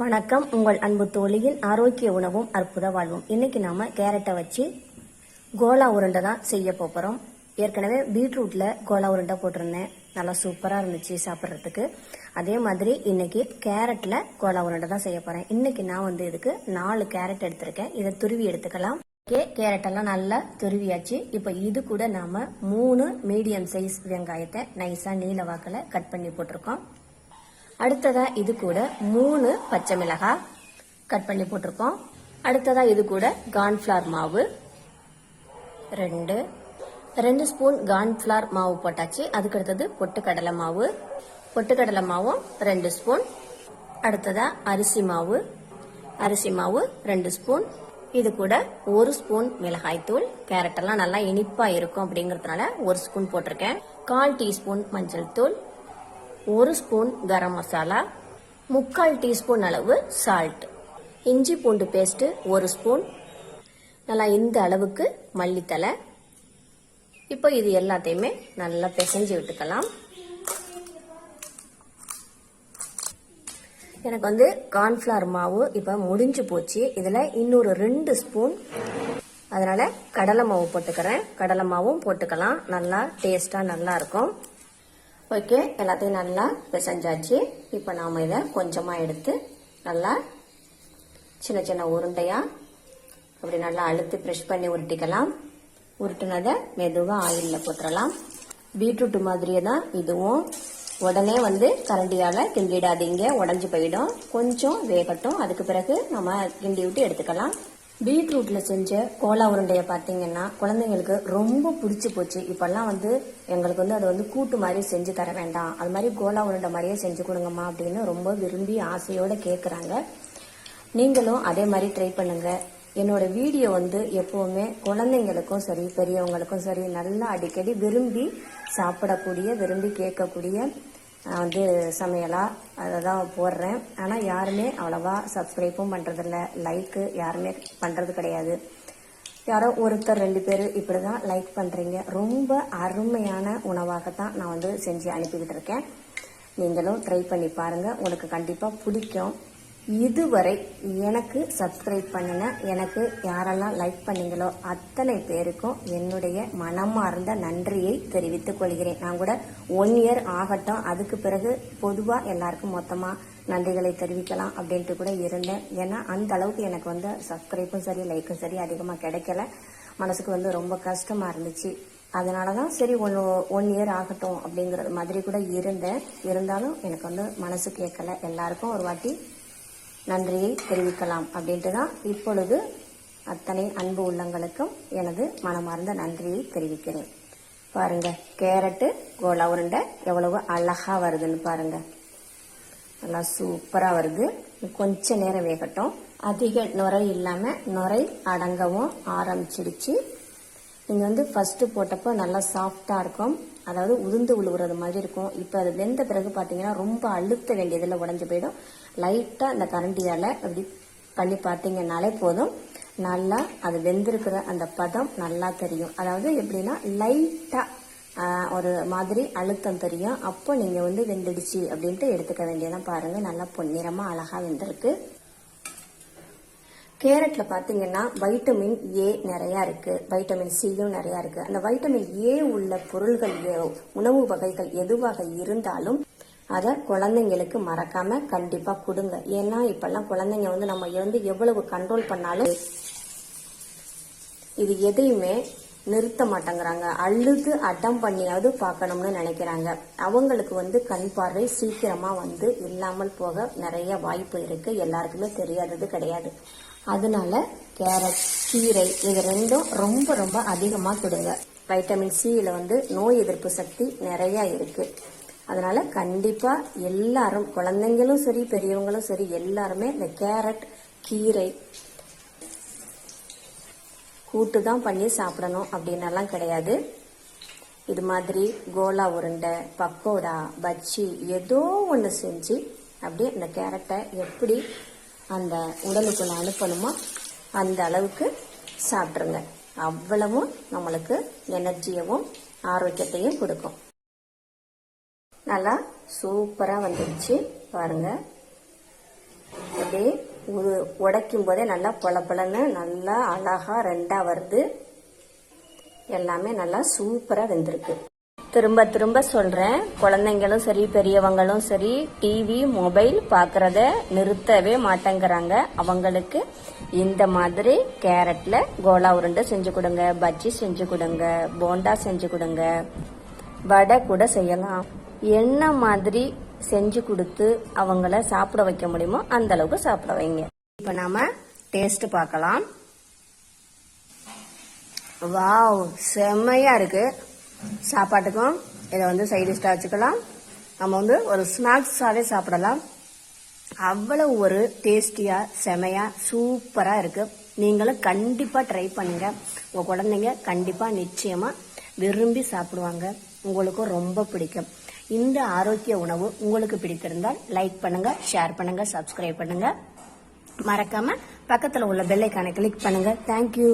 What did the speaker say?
வணக்கம். உங்கள் அன்பு தோழியின் ஆரோக்கிய உணவும் அற்புத வாழ்வும். இன்னைக்கு நாம கேரட்டை வச்சு கோலா உருண்டை தான் செய்ய போறோம். ஏற்கனவே பீட்ரூட்ல கோலா உருண்டை போட்டிருந்தேன். நல்லா சூப்பரா இருந்துச்சு சாப்பிட்றதுக்கு. அதே மாதிரி இன்னைக்கு கேரட்ல கோலா உருண்டை தான் செய்ய போறேன். இன்னைக்கு நான் வந்து இதுக்கு நாலு கேரட் எடுத்திருக்கேன். இதை துருவி எடுத்துக்கலாம். கே கேரட் எல்லாம் நல்லா துருவியாச்சு. இப்போ இது கூட நாம மூணு மீடியம் சைஸ் வெங்காயத்தை நைஸா நீல வாக்கில் கட் பண்ணி போட்டிருக்கோம். அடுத்ததா இது கூட மூணு பச்சை மிளகாய் கட் பண்ணி போட்டிருக்கோம். அடுத்ததா இது கூட கார்ன்ஃபிளார் மாவு. ரெண்டு. ரெண்டு ஸ்பூன் கார்ன்ஃபிளார் மாவு போட்டாச்சு. அதுக்கு அடுத்தது பொட்டுக்கடலை மாவு. பொட்டுக்கடலை மாவும் ரெண்டு ஸ்பூன். அடுத்ததா அரிசி மாவு. அரிசி மாவு ரெண்டு ஸ்பூன். இது கூட ஒரு ஸ்பூன் மிளகாய்த்தூள் கேரட் எல்லாம் நல்லா இனிப்பா இருக்கும் அப்படிங்கறதுனால ஒரு ஸ்பூன் போட்டிருக்கேன். கால் டீஸ்பூன் மஞ்சள் தூள். ஒரு ஸ்பூன் கரம் மசாலா முக்கால் டீஸ்பூன் அளவு சால்ட் இஞ்சி பூண்டு பேஸ்ட் ஒரு ஸ்பூன். நல்லா இந்த அளவுக்கு மல்லித்தலை. இப்போ இது எல்லாத்தையுமே நல்லா பிசைஞ்சு விட்டுக்கலாம். எனக்கு வந்து கார்ன்ஃபிளவர் மாவு இப்போ முடிஞ்சு போச்சு. இதில் இன்னொரு ரெண்டு ஸ்பூன். அதனால கடலை மாவு போட்டுக்கிறேன். கடலை மாவும் போட்டுக்கலாம். நல்லா டேஸ்டாக நல்லா இருக்கும். ஓகே எல்லாத்தையும் நல்லா பிசைஞ்சாச்சு. இப்போ நாம் இதை கொஞ்சமாக எடுத்து நல்லா சின்ன சின்ன உருண்டையாக அப்படி நல்லா அழுத்தி ப்ரெஷ் பண்ணி உருட்டிக்கலாம். உருட்டுனதை மெதுவாக ஆயிலில் போட்டுடலாம் பீட்ரூட் மாதிரியே தான் இதுவும். உடனே வந்து கரண்டியால் கிண்டிடாதீங்க உடஞ்சி போயிடும். கொஞ்சம் வேகட்டும். அதுக்கு பிறகு நம்ம கிண்டி விட்டு எடுத்துக்கலாம். பீட்ரூட்டில் செஞ்ச கோலா உருண்டையை பார்த்தீங்கன்னா குழந்தைங்களுக்கு ரொம்ப பிடிச்சி போச்சு. இப்போல்லாம் வந்து எங்களுக்கு வந்து அது வந்து கூட்டு மாதிரி செஞ்சு தர வேண்டாம். அது மாதிரி கோலா உருண்டை மாதிரியே செஞ்சு கொடுங்கம்மா அப்படின்னு ரொம்ப விரும்பி ஆசையோடு கேட்குறாங்க நீங்களும் அதே மாதிரி ட்ரை பண்ணுங்க. என்னோட வீடியோ வந்து எப்போவுமே குழந்தைங்களுக்கும் சரி பெரியவங்களுக்கும் சரி நல்லா அடிக்கடி விரும்பி சாப்பிடக்கூடிய விரும்பி கேட்கக்கூடிய நான் வந்து சமையலாக அதை தான் போடுறேன். ஆனால் யாருமே அவ்வளோவா சப்ஸ்கிரைப்பும் பண்ணுறதில்ல லைக்கு யாருமே பண்ணுறது கிடையாது. யாரோ ஒருத்தர் ரெண்டு பேர் இப்படி தான் லைக் பண்ணுறீங்க ரொம்ப அருமையான உணவாகத்தான் நான் வந்து செஞ்சு அனுப்பிக்கிட்டு இருக்கேன். நீங்களும் ட்ரை பண்ணி பாருங்கள் உங்களுக்கு கண்டிப்பாக பிடிக்கும். இதுவரை எனக்கு சப்ஸ்கிரைப் பண்ணின எனக்கு யாரெல்லாம் லைக் பண்ணீங்களோ அத்தனை பேருக்கும் என்னுடைய மனமார்ந்த நன்றியை தெரிவித்துக் கொள்கிறேன். நான் கூட ஒன் இயர் ஆகட்டும். அதுக்கு பிறகு பொதுவாக எல்லாருக்கும் மொத்தமாக நன்றிகளை தெரிவிக்கலாம் அப்படின்ட்டு கூட இருந்தேன். ஏன்னா அந்த அளவுக்கு எனக்கு வந்து சப்ஸ்கிரைப்பும் சரி லைக்கும் சரி அதிகமாக கிடைக்கல. மனசுக்கு வந்து ரொம்ப கஷ்டமாக இருந்துச்சு. அதனால தான் சரி ஒன்று ஒன் இயர் ஆகட்டும் அப்படிங்கிறது மாதிரி கூட இருந்தேன். இருந்தாலும் எனக்கு வந்து மனசு கேட்கல. எல்லாருக்கும் ஒரு வாட்டி நன்றியை தெரிவிக்கலாம் அப்படின்ட்டு தான் இப்பொழுது அத்தனை அன்பு உள்ளங்களுக்கும் எனது மனமார்ந்த நன்றியை தெரிவிக்கிறேன். பாருங்க கேரட்டு கோலா உருண்டை எவ்வளவு அழகா வருதுன்னு பாருங்க. நல்லா சூப்பரா வருது. கொஞ்ச நேரம் வேகட்டும். அதிக நுரை இல்லாம நுரை அடங்கவும் ஆரம்பிச்சிடுச்சு. நீங்கள் வந்து ஃபர்ஸ்ட் போட்டப்போ நல்லா சாஃப்டா இருக்கும். அதாவது உதிர்ந்து உழுவுறது மாதிரி இருக்கும். இப்போ அது வெந்த பிறகு பார்த்தீங்கன்னா ரொம்ப அழுத்த வேண்டியதில் உடஞ்சு போயிடும். லைட்டாக அந்த கரண்டியால் அப்படி பண்ணி பார்த்தீங்கன்னாலே போதும். நல்லா அது வெந்திருக்கிற அந்த பதம் நல்லா தெரியும். அதாவது எப்படின்னா லைட்டாக ஒரு மாதிரி அழுத்தம் தெரியும். அப்போ நீங்கள் வந்து வெந்துடுச்சு அப்படின்ட்டு எடுத்துக்க வேண்டியதான் பாருங்கள் நல்லா பொன்னிறமாக அழகாக வெந்திருக்கு. கேரட்ல பாத்தீங்கன்னா வைட்டமின் ஏ நிறைய இருக்கு. வைட்டமின் சியும் நிறைய இருக்கு. அந்த வைட்டமின் ஏ உள்ள பொருள்கள் உணவு வகைகள் எதுவாக இருந்தாலும் அதை குழந்தைங்களுக்கு மறக்காம கண்டிப்பா கொடுங்க. ஏன்னா இப்பெல்லாம் குழந்தைங்க வந்து நம்ம வந்து எவ்வளவு கண்ட்ரோல் பண்ணாலும் இது எதையுமே நிறுத்த மாட்டேங்கிறாங்க. அழுது அட்டம் பண்ணியாவது பார்க்கணும்னு நினைக்கிறாங்க. அவங்களுக்கு வந்து கண் பார்வை சீக்கிரமா வந்து இல்லாமல் போக நிறைய வாய்ப்பு இருக்கு. எல்லாருக்குமே தெரியாதது கிடையாது. அதனால கேரட் கீரை இது ரெண்டும் ரொம்ப ரொம்ப அதிகமாக கொடுங்க. வைட்டமின் சியில் வந்து நோய் எதிர்ப்பு சக்தி நிறையா இருக்குது அதனால் கண்டிப்பாக எல்லாரும் குழந்தைங்களும் சரி பெரியவங்களும் சரி எல்லாருமே இந்த கேரட் கீரை கூட்டு தான் பண்ணி சாப்பிடணும் அப்படின்னெல்லாம் கிடையாது. இது மாதிரி கோலா உருண்டை பக்கோடா பஜ்ஜி ஏதோ ஒன்று செஞ்சு அப்படியே இந்த கேரட்டை எப்படி அந்த உடலுக்குள்ள அனுப்பணுமோ அந்த அளவுக்கு சாப்பிட்ருங்க அவ்வளவும் நம்மளுக்கு எனர்ஜியவும் ஆரோக்கியத்தையும் கொடுக்கும். நல்லா சூப்பராக வந்துடுச்சு பாருங்க. அப்படியே உரு உடைக்கும் போதே நல்லா பொல பொலன்னு நல்லா அழகா ரெண்டாக வருது. எல்லாமே நல்லா சூப்பராக வெந்திருக்கு. திரும்ப திரும்ப சொல்றேன். குழந்தைங்களும் சரி பெரியவங்களும் சரி டிவி மொபைல் பார்க்குறத நிறுத்தவே மாட்டேங்கிறாங்க. அவங்களுக்கு இந்த மாதிரி கேரட்ல கோலா உருண்டை செஞ்சு கொடுங்க பஜ்ஜி செஞ்சு கொடுங்க போண்டா செஞ்சு கொடுங்க வடை கூட செய்யலாம். என்ன மாதிரி செஞ்சு கொடுத்து அவங்கள சாப்பிட வைக்க முடியுமோ அந்த அளவுக்கு சாப்பிட வைங்க. இப்போ நாம டேஸ்ட் பார்க்கலாம். வாவ் செம்மையா இருக்கு. சாப்பாட்டுக்கும் இதை வந்து சைடிஷ்டாக வச்சுக்கலாம். நம்ம வந்து ஒரு ஸ்நாக்ஸாகவே சாப்பிடலாம். அவ்வளவு ஒரு டேஸ்டியாக செமையாக சூப்பராக இருக்குது நீங்களும் கண்டிப்பாக ட்ரை பண்ணுங்க. உங்கள் குழந்தைங்க கண்டிப்பாக நிச்சயமாக விரும்பி சாப்பிடுவாங்க. உங்களுக்கும் ரொம்ப பிடிக்கும். இந்த ஆரோக்கிய உணவு உங்களுக்கு பிடித்திருந்தால் லைக் பண்ணுங்கள் ஷேர் பண்ணுங்கள் சப்ஸ்கிரைப் பண்ணுங்கள் மறக்காமல் பக்கத்தில் உள்ள பெல்லைக்கானை கிளிக் பண்ணுங்கள் தேங்க்யூ